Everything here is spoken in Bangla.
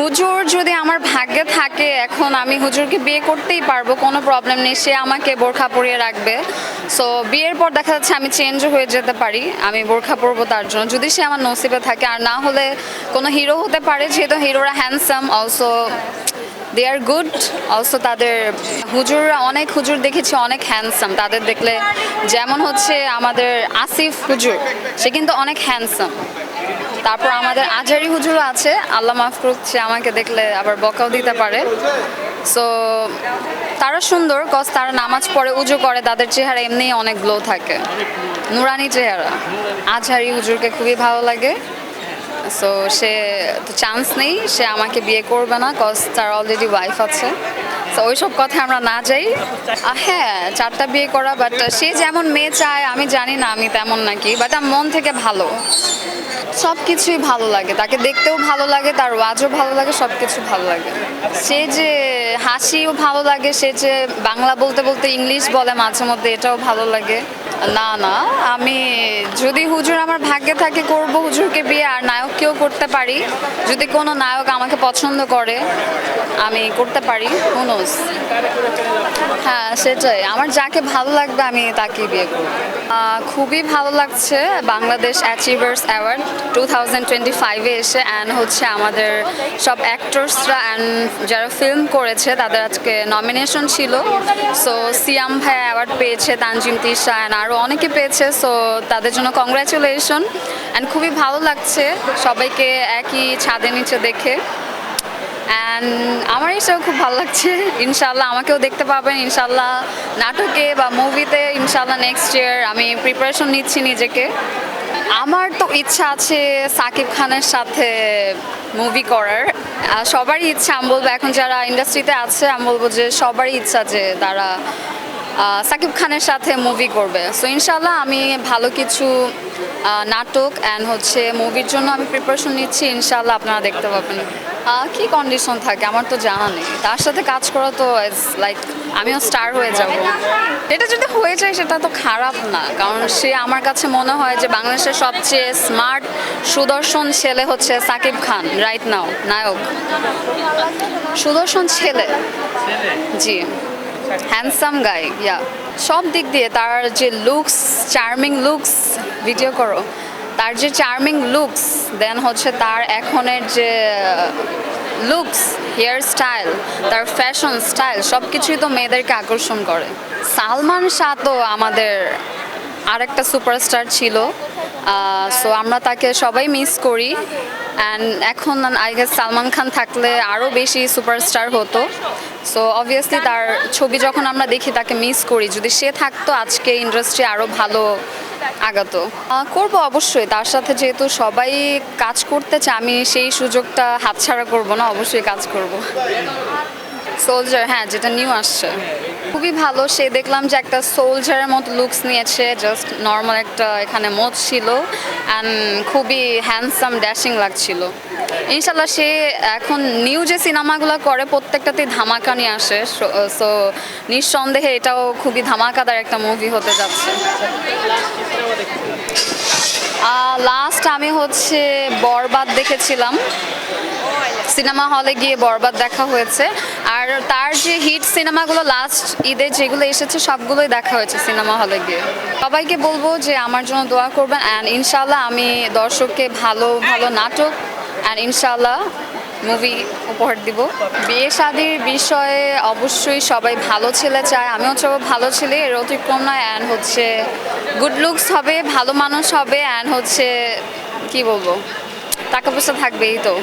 হুজুর যদি আমার ভাগ্যে থাকে, এখন আমি হুজুরকে বিয়ে করতেই পারব, কোনো প্রবলেম নেই, সে আমাকে বোরখা পরিয়ে রাখবে। সো বিয়ের পর দেখা যাচ্ছে আমি চেঞ্জও হয়ে যেতে পারি, আমি বোরখা পরবো তার জন্য। যদি সে আমার নসিবে থাকে, আর না হলে কোনো হিরো হতে পারে, যেহেতু হিরোরা handsome also they are good also তাদের হুজুররা, অনেক হুজুর দেখেছি অনেক হ্যান্ডসাম তাদের দেখলে যেমন হচ্ছে আমাদের আসিফ হুজুর, সে কিন্তু অনেক হ্যান্ডসাম তারপর আমাদের আজহারি হুজুর আছে। আল্লাহ মাফ করুক, সে আমাকে দেখলে আবার বকাও দিতে পারে। সো তারা সুন্দর কজ তারা নামাজ পড়ে উজু করে, তাদের চেহারা এমনিই অনেক গ্লো থাকে। নুরানি চেহারা। আজহারি হুজুরকে খুবই ভালো লাগে। সো সে তো চান্স নেই, সে আমাকে বিয়ে করবে না কজ তার অলরেডি ওয়াইফ আছে। তো ওইসব কথা আমরা না যাই। হ্যাঁ চারটা বিয়ে করা বাট সে যেমন মেয়ে চায়, আমি জানি না, আমি তেমন নাকি বাট আমার মন থেকে ভালো। সব কিছুই ভালো লাগে। তাকে দেখতেও ভালো লাগে, তার ওয়াজও ভালো লাগে সব কিছু ভালো লাগে। সে যে হাসিও ভালো লাগে, সে যে বাংলা বলতে বলতে ইংলিশ বলে মাঝে মধ্যে, এটাও ভালো লাগে। না না, আমি যদি হুজুর আমার ভাগ্যে থাকে, করব হুজুরকে বিয়ে, আর নায়ককেও করতে পারি। যদি কোনো নায়ক আমাকে পছন্দ করে, আমি করতে পারি হ্যাঁ সেটাই। আমার যাকে ভালো লাগবে, আমি তাকেই বিয়ে করব। খুবই ভালো লাগছে Bangladesh achievers award two thousand twenty ফাইভে এসে অ্যান্ড হচ্ছে আমাদের সব অ্যাক্টর্সরা অ্যান্ড যারা ফিল্ম করেছে, তাদের আজকে নমিনেশন ছিল। সো সিয়াম ভাই অ্যাওয়ার্ড পেয়েছে তানজিম তিশা অ্যান্ড আরও অনেকে পেয়েছে। সো তাদের জন্য কংগ্রাচুলেশন অ্যান্ড খুবই ভালো লাগছে সবাইকে একই ছাদের নিচে দেখে। অ্যান্ড আমার এই শো খুব ভালো লাগছে। ইনশাল্লাহ আমাকেও দেখতে পাবেন। ইনশাল্লাহ নাটকে বা মুভিতে ইনশাল্লাহ নেক্সট ইয়ার আমি প্রিপারেশন নিচ্ছি নিজেকে। আমার তো ইচ্ছা আছে সাকিব খানের সাথে মুভি করার। সবারই ইচ্ছা, আমি বলব, এখন যারা ইন্ডাস্ট্রিতে আছে, আমি বলব যে সবারই ইচ্ছা যে তারা সাকিব খানের সাথে মুভি করবে। সো ইনশাল্লাহ আমি ভালো কিছু নাটক অ্যান্ড হচ্ছে মুভির জন্য আমি প্রিপারেশন নিচ্ছি ইনশাল্লাহ আপনারা দেখতে পাবেন। কি কন্ডিশন থাকে আমার তো জানা নেই। তার সাথে কাজ করা তো লাইক আমিও স্টার হয়ে যাব। এটা যদি হয়ে যায় সেটা তো খারাপ না। কারণ সে আমার কাছে মনে হয় যে বাংলাদেশের সবচেয়ে স্মার্ট সুদর্শন ছেলে হচ্ছে সাকিব খান রাইট নাও নায়ক। সুদর্শন ছেলে? জি। হ্যান্ডসাম গাই ইয়া সব দিক দিয়ে তার যে লুকস চার্মিং লুকস ভিডিও করো, তার যে চার্মিং লুকস দেন হচ্ছে তার এখনের যে লুকস হেয়ার স্টাইল তার ফ্যাশন স্টাইল সব কিছুই তো মেয়েদেরকে আকর্ষণ করে। সালমান শাহ তো আমাদের আরেকটা সুপারস্টার ছিল সো আমরা তাকে সবাই মিস করি। অ্যান্ড এখন আই গেস সালমান খান থাকলে আরও বেশি সুপারস্টার হতো। সো অবভিয়াসলি তার ছবি যখন আমরা দেখি, তাকে মিস করি। যদি সে থাকতো, আজকে ইন্ডাস্ট্রি আরও ভালো আগাতো। করব অবশ্যই। তার সাথে যেহেতু সবাই কাজ করতে চায় আমি সেই সুযোগটা হাতছাড়া করব না, অবশ্যই কাজ করব। সোলজার হ্যাঁ যেটা নিউ আসছে। খুবই ভালো। সে দেখলাম যে একটা সোলজারের মতো লুকস নিয়েছে জাস্ট নর্মাল একটা এখানে মোচ ছিল অ্যান্ড খুবই হ্যান্ডসাম ড্যাশিং লাগছিল। ইনশাল্লাহ সে এখন নিউ যে সিনেমাগুলো করে প্রত্যেকটাতেই ধামাকা নিয়ে আসে। সো নিঃসন্দেহে এটাও খুবই ধামাকাদার একটা মুভি হতে যাচ্ছে। লাস্ট আমি হচ্ছে বরবাদ দেখেছিলাম। সিনেমা হলে গিয়ে বরবাদ দেখা হয়েছে। আর তার যে হিট সিনেমাগুলো লাস্ট ঈদে যেগুলো এসেছে, সবগুলোই দেখা হয়েছে সিনেমা হলে গিয়ে। সবাইকে বলব যে আমার জন্য দোয়া করবেন। অ্যান্ড ইনশাল্লাহ আমি দর্শককে ভালো ভালো নাটক অ্যান্ড ইনশাল্লাহ মুভি উপহার দিব। বিয়ে শাদির বিষয়ে অবশ্যই সবাই ভালো ছেলে চায়, আমিও চাবো ভালো ছেলে। এর অতিক্রম নয় অ্যান্ড হচ্ছে গুড লুকস হবে, ভালো মানুষ হবে অ্যান্ড হচ্ছে কি বলব? টাকা পয়সা থাকবেই তো।